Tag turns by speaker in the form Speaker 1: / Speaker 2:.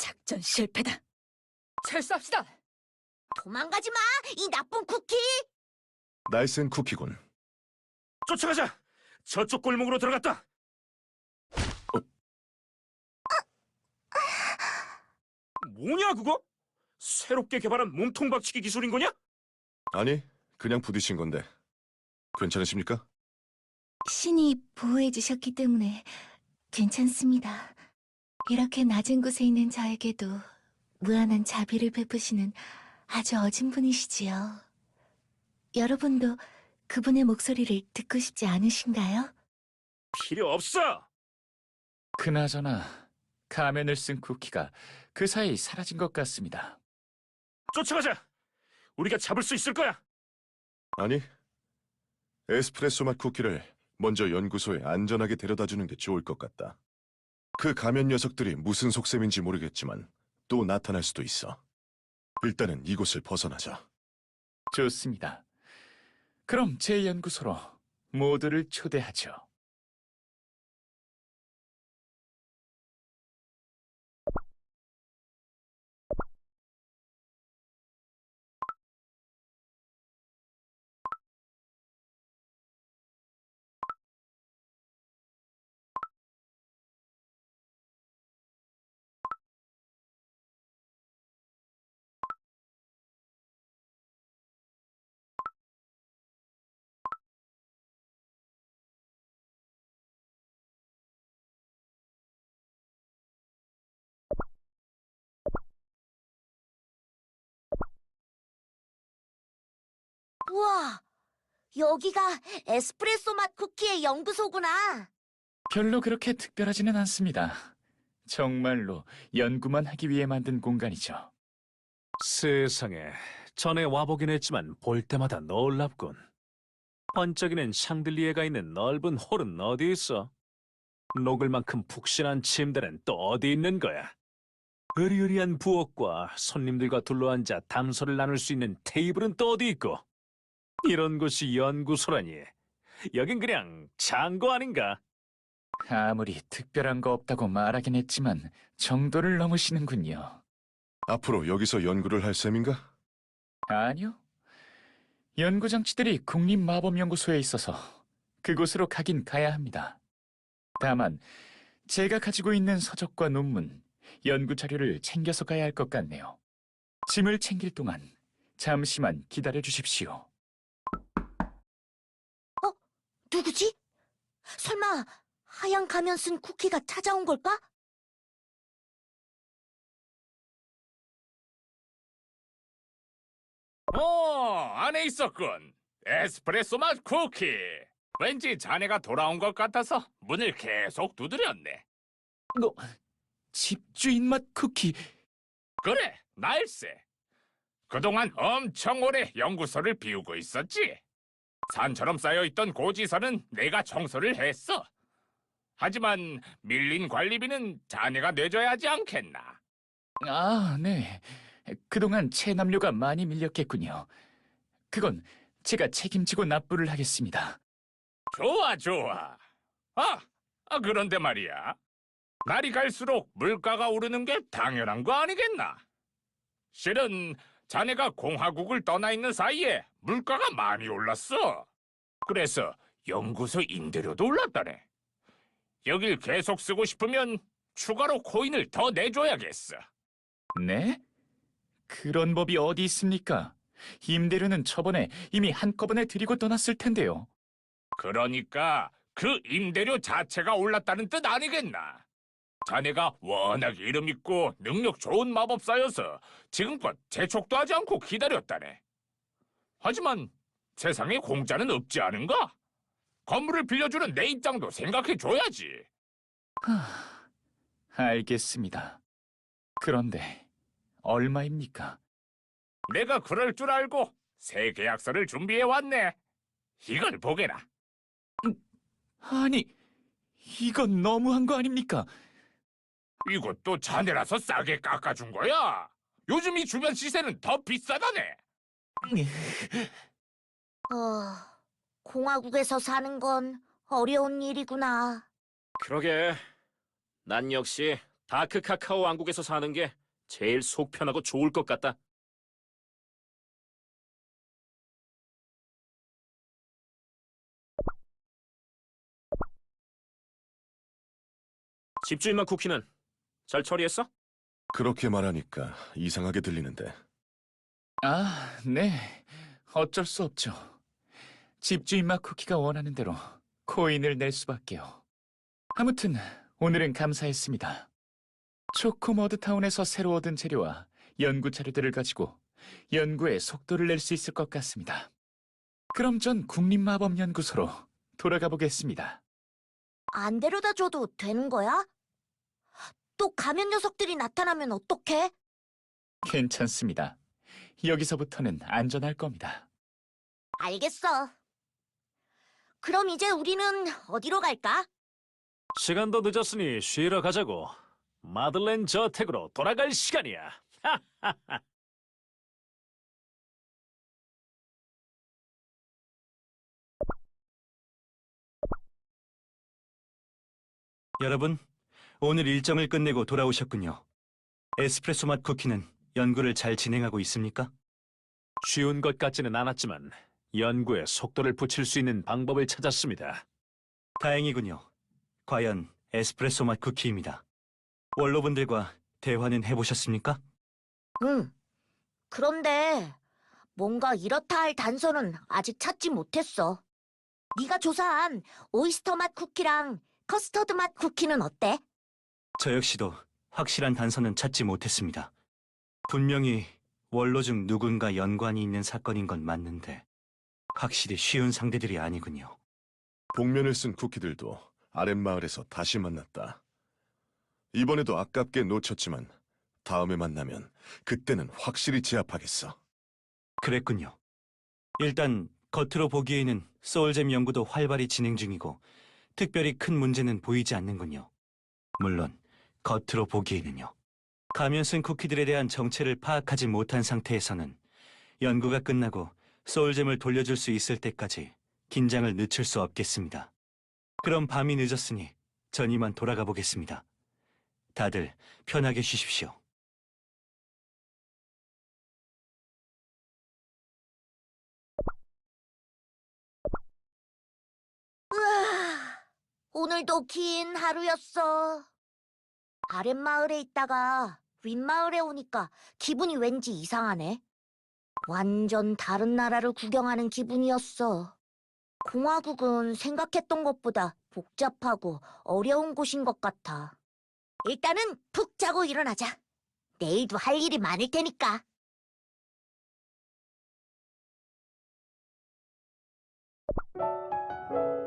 Speaker 1: 작전 실패다.
Speaker 2: 철수합시다.
Speaker 3: 도망가지 마, 이 나쁜 쿠키!
Speaker 4: 날쌘 쿠키군.
Speaker 5: 쫓아가자. 저쪽 골목으로 들어갔다. 뭐냐 그거? 새롭게 개발한 몸통 박치기 기술인 거냐?
Speaker 4: 아니, 그냥 부딪힌 건데. 괜찮으십니까?
Speaker 1: 신이 보호해 주셨기 때문에 괜찮습니다. 이렇게 낮은 곳에 있는 저에게도 무한한 자비를 베푸시는 아주 어진 분이시지요. 여러분도 그분의 목소리를 듣고 싶지 않으신가요?
Speaker 5: 필요 없어.
Speaker 6: 그나저나 가면을 쓴 쿠키가 그 사이 사라진 것 같습니다.
Speaker 5: 쫓아가자. 우리가 잡을 수 있을 거야.
Speaker 4: 아니. 에스프레소 맛 쿠키를 먼저 연구소에 안전하게 데려다 주는 게 좋을 것 같다. 그 가면 녀석들이 무슨 속셈인지 모르겠지만 또 나타날 수도 있어. 일단은 이곳을 벗어나자.
Speaker 6: 좋습니다. 그럼 제 연구소로 모두를 초대하죠.
Speaker 3: 우와, 여기가 에스프레소 맛 쿠키의 연구소구나.
Speaker 6: 별로 그렇게 특별하지는 않습니다. 정말로 연구만 하기 위해 만든 공간이죠.
Speaker 7: 세상에, 전에 와보긴 했지만 볼 때마다 놀랍군. 번쩍이는 샹들리에가 있는 넓은 홀은 어디 있어? 녹을 만큼 푹신한 침대는 또 어디 있는 거야? 으리으리한 부엌과 손님들과 둘러앉아 담소를 나눌 수 있는 테이블은 또 어디 있고? 이런 곳이 연구소라니. 여긴 그냥 창고 아닌가?
Speaker 6: 아무리 특별한 거 없다고 말하긴 했지만 정도를 넘으시는군요.
Speaker 4: 앞으로 여기서 연구를 할 셈인가?
Speaker 6: 아니요. 연구 장치들이 국립마법연구소에 있어서 그곳으로 가긴 가야 합니다. 다만 제가 가지고 있는 서적과 논문, 연구 자료를 챙겨서 가야 할 것 같네요. 짐을 챙길 동안 잠시만 기다려 주십시오.
Speaker 3: 누구지? 설마 하얀 가면 쓴 쿠키가 찾아온 걸까?
Speaker 8: 어, 안에 있었군. 에스프레소 맛 쿠키. 왠지 자네가 돌아온 것 같아서 문을 계속 두드렸네.
Speaker 6: 너 집주인 맛 쿠키
Speaker 8: 그래, 날세. 그동안 엄청 오래 연구소를 비우고 있었지. 산처럼 쌓여있던 고지서는 내가 청소를 했어. 하지만 밀린 관리비는 자네가 내줘야 하지 않겠나?
Speaker 6: 아, 네. 그동안 체납료가 많이 밀렸겠군요. 그건 제가 책임지고 납부를 하겠습니다.
Speaker 8: 좋아, 좋아. 아, 아, 그런데 말이야. 날이 갈수록 물가가 오르는 게 당연한 거 아니겠나? 실은 자네가 공화국을 떠나 있는 사이에 물가가 많이 올랐어. 그래서 연구소 임대료도 올랐다네. 여길 계속 쓰고 싶으면 추가로 코인을 더 내줘야겠어.
Speaker 6: 네? 그런 법이 어디 있습니까? 임대료는 저번에 이미 한꺼번에 드리고 떠났을 텐데요.
Speaker 8: 그러니까 그 임대료 자체가 올랐다는 뜻 아니겠나? 자네가 워낙 이름 있고 능력 좋은 마법사여서 지금껏 재촉도 하지 않고 기다렸다네. 하지만 세상에 공짜는 없지 않은가? 건물을 빌려주는 내 입장도 생각해줘야지.
Speaker 6: 하, 알겠습니다. 그런데 얼마입니까?
Speaker 8: 내가 그럴 줄 알고 새 계약서를 준비해왔네. 이걸 보게나.
Speaker 6: 아니, 이건 너무한 거 아닙니까?
Speaker 8: 이것도 자네라서 싸게 깎아준 거야. 요즘 이 주변 시세는 더 비싸다네.
Speaker 3: 어, 공화국에서 사는 건 어려운 일이구나.
Speaker 9: 그러게. 난 역시
Speaker 5: 다크 카카오 왕국에서 사는 게 제일 속 편하고 좋을 것 같다. 집주인만 쿠키는 잘 처리했어?
Speaker 4: 그렇게 말하니까 이상하게 들리는데
Speaker 6: 아, 네. 어쩔 수 없죠. 집주인 맛 쿠키가 원하는 대로 코인을 낼 수밖에요. 아무튼 오늘은 감사했습니다. 초코머드 타운에서 새로 얻은 재료와 연구 자료들을 가지고 연구에 속도를 낼 수 있을 것 같습니다. 그럼 전 국립마법연구소로 돌아가 보겠습니다.
Speaker 3: 안 데려다 줘도 되는 거야? 또 가면 녀석들이 나타나면 어떡해?
Speaker 6: 괜찮습니다. 여기서부터는 안전할 겁니다.
Speaker 3: 알겠어. 그럼 이제 우리는 어디로 갈까?
Speaker 7: 시간도 늦었으니 쉬러 가자고. 마들렌 저택으로 돌아갈 시간이야.
Speaker 9: 여러분, 오늘 일정을 끝내고 돌아오셨군요. 에스프레소 맛 쿠키는 연구를 잘 진행하고 있습니까?
Speaker 7: 쉬운 것 같지는 않았지만 연구에 속도를 붙일 수 있는 방법을 찾았습니다.
Speaker 9: 다행이군요. 과연 에스프레소 맛 쿠키입니다. 원로분들과 대화는 해보셨습니까?
Speaker 3: 응. 그런데 뭔가 이렇다 할 단서는 아직 찾지 못했어. 네가 조사한 오이스터 맛 쿠키랑 커스터드 맛 쿠키는 어때?
Speaker 9: 저 역시도 확실한 단서는 찾지 못했습니다. 분명히 원로 중 누군가 연관이 있는 사건인 건 맞는데 확실히 쉬운 상대들이 아니군요.
Speaker 4: 복면을 쓴 쿠키들도 아랫마을에서 다시 만났다. 이번에도 아깝게 놓쳤지만 다음에 만나면 그때는 확실히 제압하겠어.
Speaker 9: 그랬군요. 일단 겉으로 보기에는 소울잼 연구도 활발히 진행 중이고 특별히 큰 문제는 보이지 않는군요. 물론 겉으로 보기에는요. 가면 쓴 쿠키들에 대한 정체를 파악하지 못한 상태에서는 연구가 끝나고 소울잼을 돌려줄 수 있을 때까지 긴장을 늦출 수 없겠습니다. 그럼 밤이 늦었으니 전 이만 돌아가 보겠습니다. 다들 편하게 쉬십시오.
Speaker 3: 으아, 오늘도 긴 하루였어. 아랫마을에 있다가 윗마을에 오니까 기분이 왠지 이상하네. 완전 다른 나라를 구경하는 기분이었어. 공화국은 생각했던 것보다 복잡하고 어려운 곳인 것 같아. 일단은 푹 자고 일어나자. 내일도 할 일이 많을 테니까.